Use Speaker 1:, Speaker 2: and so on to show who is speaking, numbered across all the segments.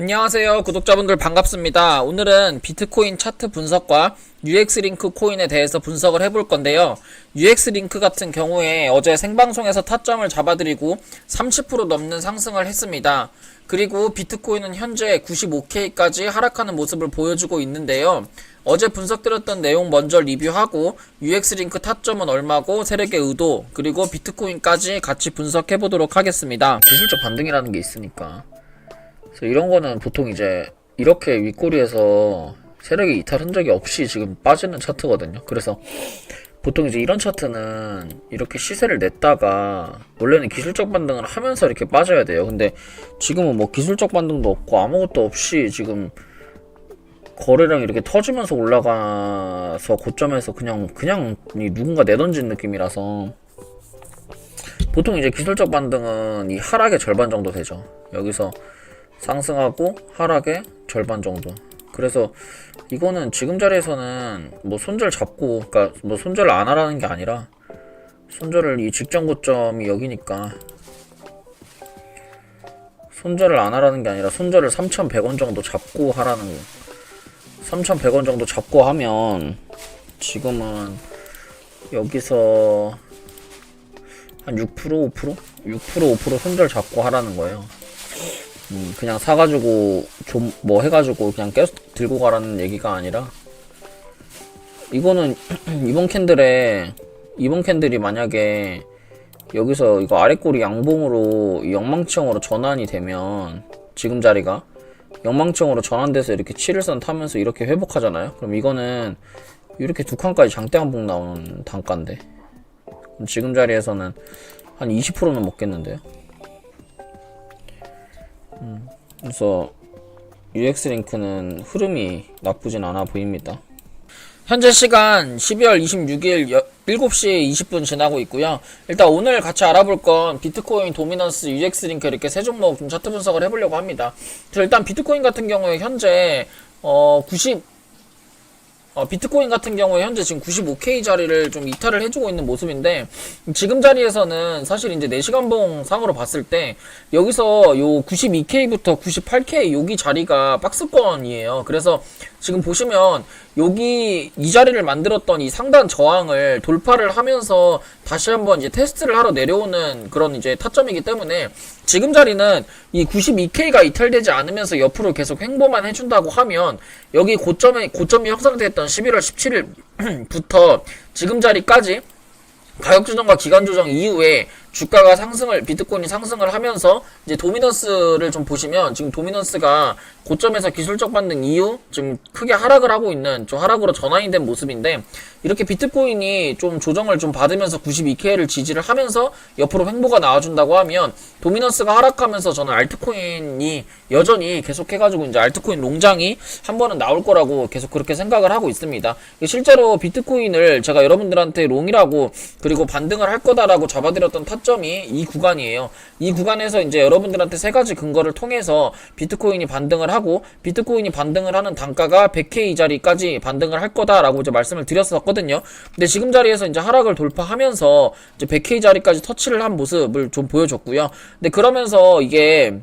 Speaker 1: 안녕하세요 구독자분들 반갑습니다. 오늘은 비트코인 차트 분석과 UX링크 코인에 대해서 분석을 해볼 건데요. UX링크 같은 경우에 어제 생방송에서 타점을 잡아드리고 30% 넘는 상승을 했습니다. 그리고 비트코인은 현재 95K까지 하락하는 모습을 보여주고 있는데요. 어제 분석드렸던 내용 먼저 리뷰하고 UX링크 타점은 얼마고 세력의 의도 그리고 비트코인까지 같이 분석해 보도록 하겠습니다. 기술적 반등이라는 게 있으니까 그래서 이런 거는 보통 이제 이렇게 윗꼬리에서 세력이 이탈 흔적이 없이 지금 빠지는 차트거든요. 그래서 보통 이제 이런 차트는 이렇게 시세를 냈다가 원래는 기술적 반등을 하면서 이렇게 빠져야 돼요. 근데 지금은 뭐 기술적 반등도 없고 아무것도 없이 지금 거래량 이렇게 터지면서 올라가서 고점에서 그냥 그냥 이 누군가 내던진 느낌이라서 보통 이제 기술적 반등은 이 하락의 절반 정도 되죠. 여기서 상승하고 하락의 절반 정도. 그래서 이거는 지금 자리에서는 뭐 손절 잡고, 그러니까 뭐 손절 안 하라는 게 아니라 손절을 이 직전 고점이 여기니까 손절을 안 하라는 게 아니라 손절을 3,100원 정도 잡고 하라는 거. 3,100원 정도 잡고 하면 지금은 여기서 한 6% 5% 6% 5% 손절 잡고 하라는 거예요. 음, 그냥 사가지고 좀 뭐 해가지고 그냥 계속 들고 가라는 얘기가 아니라 이거는 이번 캔들에 이번 캔들이 만약에 여기서 이거 아래 꼬리 양봉으로 이 영망치형으로 전환이 되면 지금 자리가 영망치형으로 전환돼서 이렇게 7일선 타면서 이렇게 회복하잖아요. 그럼 이거는 이렇게 두 칸까지 장대 한봉 나오는 단가인데 지금 자리에서는 한 20%는 먹겠는데요. 그래서 UX 링크는 흐름이 나쁘진 않아 보입니다. 현재 시간 12월 26일 7시 20분 지나고 있고요. 일단 오늘 같이 알아볼 건 비트코인, 도미넌스, UX 링크 이렇게 세 종목 좀 차트 분석을 해보려고 합니다. 일단 비트코인 같은 경우에 현재 어 90, 어, 비트코인 같은 경우에 현재 지금 95K 자리를 좀 이탈을 해주고 있는 모습인데 지금 자리에서는 사실 이제 4시간봉 상으로 봤을 때 여기서 요 92K부터 98K 여기 자리가 박스권이에요. 그래서 지금 보시면 여기 이 자리를 만들었던 이 상단 저항을 돌파를 하면서 다시 한번 이제 테스트를 하러 내려오는 그런 이제 타점이기 때문에 지금 자리는 이 92K가 이탈되지 않으면서 옆으로 계속 횡보만 해준다고 하면 여기 고점에 고점이 형성됐던 11월 17일부터 지금 자리까지 가격 조정과 기간 조정 이후에 주가가 상승을 비트코인이 상승을 하면서 이제 도미넌스를 좀 보시면 지금 도미넌스가 고점에서 기술적 반등 이후 지금 크게 하락을 하고 있는 좀 하락으로 전환이 된 모습인데 이렇게 비트코인이 좀 조정을 좀 받으면서 92K를 지지를 하면서 옆으로 횡보가 나와준다고 하면 도미넌스가 하락하면서 저는 알트코인이 여전히 계속 해가지고 이제 알트코인 농장이 한 번은 나올 거라고 계속 그렇게 생각을 하고 있습니다. 실제로 비트코인을 제가 여러분들한테 롱이라고 그리고 반등을 할 거다라고 잡아드렸던 타점 이 이 구간이에요. 이 구간에서 이제 여러분들한테 세 가지 근거를 통해서 비트코인이 반등을 하고 비트코인이 반등을 하는 단가가 100K 이 자리까지 반등을 할 거다라고 이제 말씀을 드렸었거든요. 근데 지금 자리에서 이제 하락을 돌파하면서 이제 100K 자리까지 터치를 한 모습을 좀 보여줬고요. 근데 그러면서 이게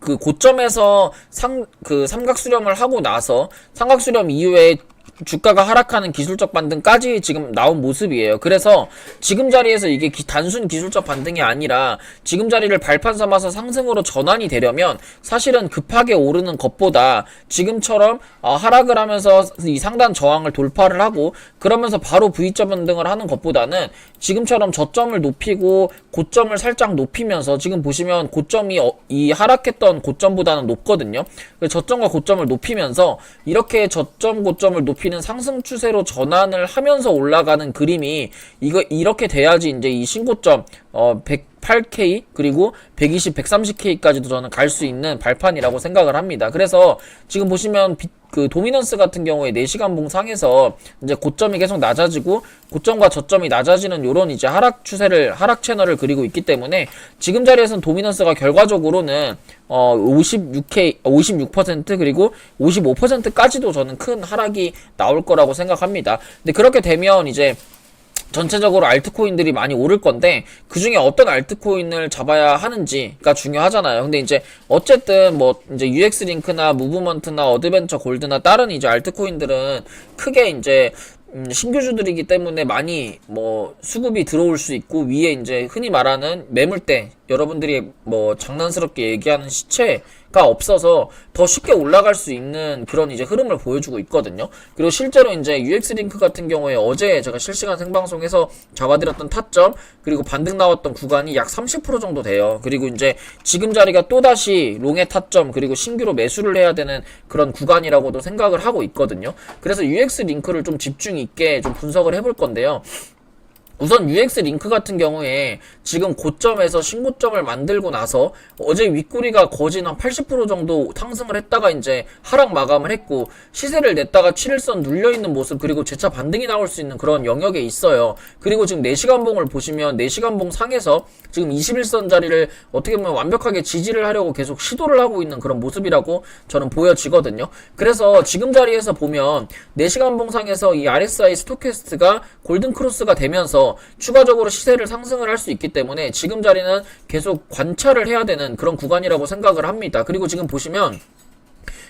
Speaker 1: 그 고점에서 상 그 삼각 수렴을 하고 나서 삼각 수렴 이후에 주가가 하락하는 기술적 반등까지 지금 나온 모습이에요. 그래서 지금 자리에서 이게 기- 단순 기술적 반등이 아니라 지금 자리를 발판 삼아서 상승으로 전환이 되려면 사실은 급하게 오르는 것보다 지금처럼 어, 하락을 하면서 이 상단 저항을 돌파를 하고 그러면서 바로 V자 반등을 하는 것보다는 지금처럼 저점을 높이고 고점을 살짝 높이면서 지금 보시면 고점이 어, 이 하락했던 고점보다는 높거든요. 그래서 저점과 고점을 높이면서 이렇게 저점 고점을 높이 는 상승 추세로 전환을 하면서 올라가는 그림이 이거 이렇게 돼야지 이제 이 신고점 어 108K 그리고 120, 130K까지도 저는 갈 수 있는 발판이라고 생각을 합니다. 그래서 지금 보시면 비, 그 도미넌스 같은 경우에 4시간 봉상에서 이제 고점이 계속 낮아지고 고점과 저점이 낮아지는 요런 이제 하락 추세를 하락 채널을 그리고 있기 때문에 지금 자리에서는 도미넌스가 결과적으로는 어 56K 56% 그리고 55%까지도 저는 큰 하락이 나올 거라고 생각합니다. 근데 그렇게 되면 이제 전체적으로 알트코인들이 많이 오를 건데 그 중에 어떤 알트코인을 잡아야 하는지가 중요하잖아요. 근데 이제 어쨌든 뭐 이제 UX 링크나 무브먼트나 어드벤처 골드나 다른 이제 알트코인들은 크게 이제 음, 신규주들이기 때문에 많이 뭐 수급이 들어올 수 있고 위에 이제 흔히 말하는 매물대 여러분들이 뭐 장난스럽게 얘기하는 시체가 없어서 더 쉽게 올라갈 수 있는 그런 이제 흐름을 보여주고 있거든요. 그리고 실제로 이제 UX 링크 같은 경우에 어제 제가 실시간 생방송에서 잡아드렸던 타점 그리고 반등 나왔던 구간이 약 30% 정도 돼요. 그리고 이제 지금 자리가 또다시 롱의 타점 그리고 신규로 매수를 해야 되는 그런 구간이라고도 생각을 하고 있거든요. 그래서 UX 링크를 좀 집중 있게 좀 분석을 해볼 건데요. 우선 UX 링크 같은 경우에 지금 고점에서 신고점을 만들고 나서 어제 윗구리가 거진 한 80% 정도 상승을 했다가 이제 하락 마감을 했고 시세를 냈다가 7일선 눌려있는 모습 그리고 재차 반등이 나올 수 있는 그런 영역에 있어요. 그리고 지금 4시간 봉을 보시면 4시간 봉 상에서 지금 21선 자리를 어떻게 보면 완벽하게 지지를 하려고 계속 시도를 하고 있는 그런 모습이라고 저는 보여지거든요. 그래서 지금 자리에서 보면 4시간 봉 상에서 이 RSI 스토캐스트가 골든 크로스가 되면서 추가적으로 시세를 상승을 할 수 있기 때문에 지금 자리는 계속 관찰을 해야 되는 그런 구간이라고 생각을 합니다. 그리고 지금 보시면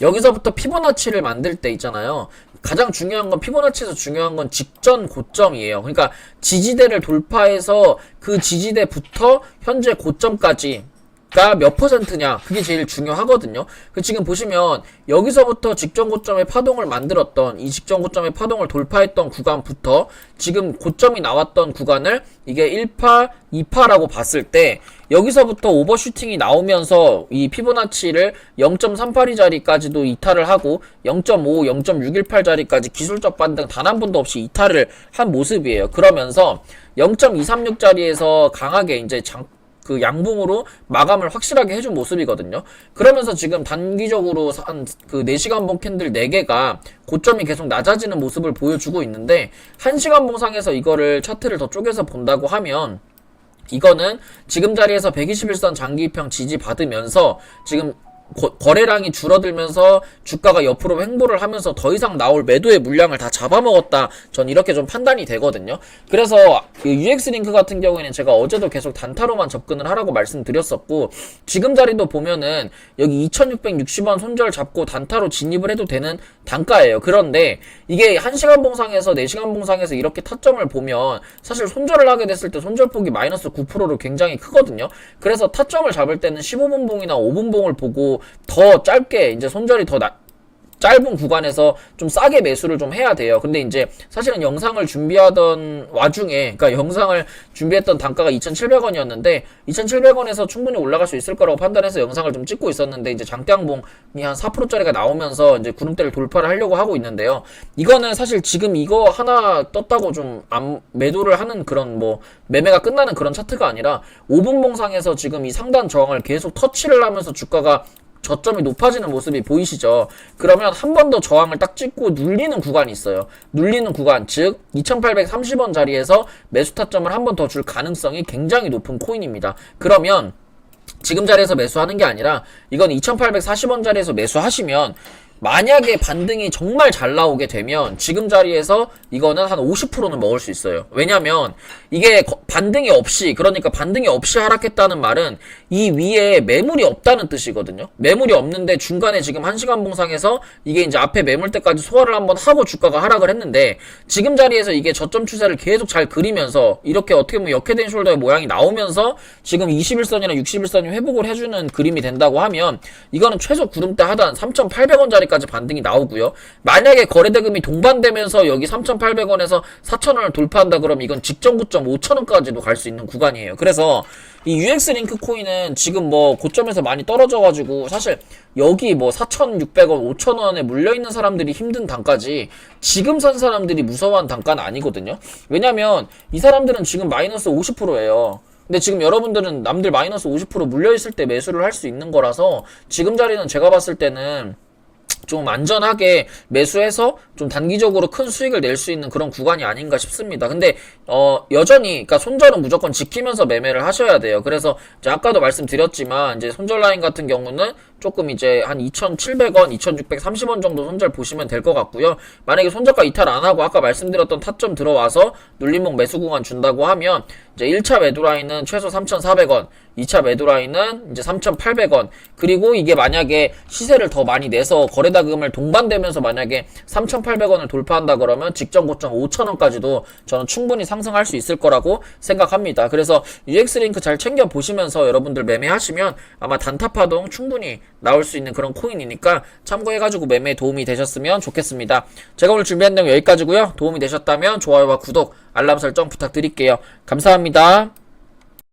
Speaker 1: 여기서부터 피보나치를 만들 때 있잖아요. 가장 중요한 건 피보나치에서 중요한 건 직전 고점이에요. 그러니까 지지대를 돌파해서 그 지지대부터 현재 고점까지 가몇 퍼센트냐 그게 제일 중요하거든요. 그 지금 보시면 여기서부터 직전 고점의 파동을 만들었던 이 직전 고점의 파동을 돌파했던 구간부터 지금 고점이 나왔던 구간을 이게 1파, 2파라고 봤을 때 여기서부터 오버슈팅이 나오면서 이 피보나치를 0.38이 자리까지도 이탈을 하고 0.5, 0.618 자리까지 기술적 반등 단 한 번도 없이 이탈을 한 모습이에요. 그러면서 0.236 자리에서 강하게 이제 장, 그 양봉으로 마감을 확실하게 해준 모습이거든요. 그러면서 지금 단기적으로 한 그 4시간 봉 캔들 4개가 고점이 계속 낮아지는 모습을 보여주고 있는데 1시간 봉 상에서 이거를 차트를 더 쪼개서 본다고 하면 이거는 지금 자리에서 121선 장기평 지지 받으면서 지금 거, 거래량이 줄어들면서 주가가 옆으로 횡보를 하면서 더 이상 나올 매도의 물량을 다 잡아먹었다. 전 이렇게 좀 판단이 되거든요. 그래서 그 UX 링크 같은 경우에는 제가 어제도 계속 단타로만 접근을 하라고 말씀드렸었고 지금 자리도 보면은 여기 2660원 손절 잡고 단타로 진입을 해도 되는 단가예요. 그런데 이게 1시간 봉상에서 4시간 봉상에서 이렇게 타점을 보면 사실 손절을 하게 됐을 때 손절폭이 마이너스 9%로 굉장히 크거든요. 그래서 타점을 잡을 때는 15분 봉이나 5분 봉을 보고 더 짧게 이제 손절이 더 나, 짧은 구간에서 좀 싸게 매수를 좀 해야 돼요. 근데 이제 사실은 영상을 준비하던 와중에, 그러니까 영상을 준비했던 단가가 2,700원이었는데 2,700원에서 충분히 올라갈 수 있을 거라고 판단해서 영상을 좀 찍고 있었는데 이제 장대양봉이 한 4%짜리가 나오면서 이제 구름대를 돌파를 하려고 하고 있는데요. 이거는 사실 지금 이거 하나 떴다고 좀 안, 매도를 하는 그런 뭐 매매가 끝나는 그런 차트가 아니라 5분 봉상에서 지금 이 상단 저항을 계속 터치를 하면서 주가가 저점이 높아지는 모습이 보이시죠? 그러면 한 번 더 저항을 딱 찍고 눌리는 구간이 있어요. 눌리는 구간, 즉 2830원 자리에서 매수 타점을 한 번 더 줄 가능성이 굉장히 높은 코인입니다. 그러면 지금 자리에서 매수하는 게 아니라 이건 2840원 자리에서 매수하시면 만약에 반등이 정말 잘 나오게 되면 지금 자리에서 이거는 한 50%는 먹을 수 있어요. 왜냐면 이게 거- 반등이 없이 그러니까 반등이 없이 하락했다는 말은 이 위에 매물이 없다는 뜻이거든요. 매물이 없는데 중간에 지금 1시간 봉상에서 이게 이제 앞에 매물대까지 소화를 한번 하고 주가가 하락을 했는데 지금 자리에서 이게 저점 추세를 계속 잘 그리면서 이렇게 어떻게 보면 역회된 숄더의 모양이 나오면서 지금 21선이나 61선이 회복을 해주는 그림이 된다고 하면 이거는 최소 구름대 하단 3,800원짜리 까지 반등이 나오고요. 만약에 거래대금이 동반되면서 여기 3,800원에서 4,000원을 돌파한다 그러면 이건 직전 고점 5,000원까지도 갈 수 있는 구간이에요. 그래서 이 UX 링크 코인은 지금 뭐 고점에서 많이 떨어져가지고 사실 여기 뭐 4,600원, 5,000원에 물려있는 사람들이 힘든 단가지 지금 산 사람들이 무서워한 단가는 아니거든요. 왜냐면 이 사람들은 지금 마이너스 50%예요. 근데 지금 여러분들은 남들 마이너스 50% 물려있을 때 매수를 할 수 있는 거라서 지금 자리는 제가 봤을 때는 좀 안전하게 매수해서 좀 단기적으로 큰 수익을 낼 수 있는 그런 구간이 아닌가 싶습니다. 근데 어 여전히 그러니까 손절은 무조건 지키면서 매매를 하셔야 돼요. 그래서 아까도 말씀드렸지만 이제 손절 라인 같은 경우는 조금 이제 한 2,700원, 2,630원 정도 손절 보시면 될 것 같고요. 만약에 손절가 이탈 안 하고 아까 말씀드렸던 타점 들어와서 눌림목 매수 구간 준다고 하면 이제 1차 매도 라인은 최소 3,400원, 2차 매도 라인은 이제 3,800원. 그리고 이게 만약에 시세를 더 많이 내서 거래다금을 동반되면서 만약에 3,800원을 돌파한다 그러면 직전 고점 5,000원까지도 저는 충분히 상승할 수 있을 거라고 생각합니다. 그래서 UX링크 잘 챙겨 보시면서 여러분들 매매하시면 아마 단타 파동 충분히 나올 수 있는 그런 코인이니까 참고해가지고 매매에 도움이 되셨으면 좋겠습니다. 제가 오늘 준비한 내용 여기까지고요. 도움이 되셨다면 좋아요와 구독, 알람 설정 부탁드릴게요. 감사합니다.